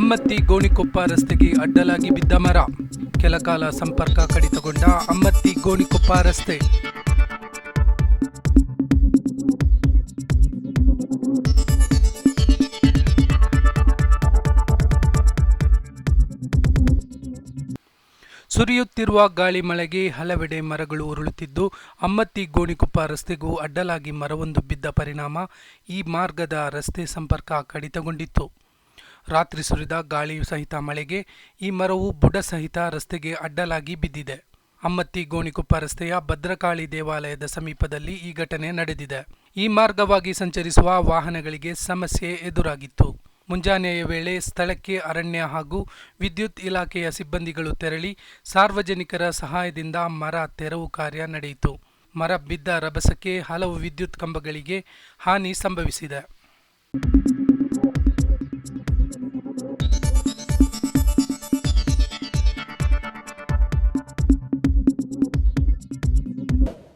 ಅಮ್ಮತ್ತಿ ಗೋಣಿಕೊಪ್ಪ ರಸ್ತೆಗೆ ಅಡ್ಡಲಾಗಿ ಬಿದ್ದ ಮರ. ಕೆಲಕಾಲ ಸಂಪರ್ಕ ಕಡಿತಗೊಂಡ ಅಮ್ಮತ್ತಿ ಗೋಣಿಕೊಪ್ಪ ರಸ್ತೆ. ಸುರಿಯುತ್ತಿರುವ ಗಾಳಿ ಮಳೆಗೆ ಹಲವೆಡೆ ಮರಗಳು ಉರುಳುತ್ತಿದ್ದು, ಅಮ್ಮತ್ತಿ ಗೋಣಿಕೊಪ್ಪ ರಸ್ತೆಗೂ ಅಡ್ಡಲಾಗಿ ಮರವೊಂದು ಬಿದ್ದ ಪರಿಣಾಮ ಈ ಮಾರ್ಗದ ರಸ್ತೆ ಸಂಪರ್ಕ ಕಡಿತಗೊಂಡಿತ್ತು. ರಾತ್ರಿ ಸುರಿದ ಗಾಳಿ ಸಹಿತ ಮಳೆಗೆ, ಈ ಮರವು ಬುಡ ಸಹಿತ ರಸ್ತೆಗೆ ಅಡ್ಡಲಾಗಿ ಬಿದ್ದಿದೆ. ಅಮ್ಮತ್ತಿ ಗೋಣಿಕೊಪ್ಪ ರಸ್ತೆಯ ಭದ್ರಕಾಳಿ ದೇವಾಲಯದ ಸಮೀಪದಲ್ಲಿ ಈ ಘಟನೆ ನಡೆದಿದೆ. ಈ ಮಾರ್ಗವಾಗಿ ಸಂಚರಿಸುವ ವಾಹನಗಳಿಗೆ ಸಮಸ್ಯೆ ಎದುರಾಗಿತ್ತು. ಮುಂಜಾನೆಯ ವೇಳೆ ಸ್ಥಳಕ್ಕೆ ಅರಣ್ಯ ಹಾಗೂ ವಿದ್ಯುತ್ ಇಲಾಖೆಯ ಸಿಬ್ಬಂದಿಗಳು ತೆರಳಿ ಸಾರ್ವಜನಿಕರ ಸಹಾಯದಿಂದ ಮರ ತೆರವು ಕಾರ್ಯ ನಡೆಯಿತು. ಮರ ಬಿದ್ದ ರಭಸಕ್ಕೆ ಹಲವು ವಿದ್ಯುತ್ ಕಂಬಗಳಿಗೆ ಹಾನಿ ಸಂಭವಿಸಿದೆ.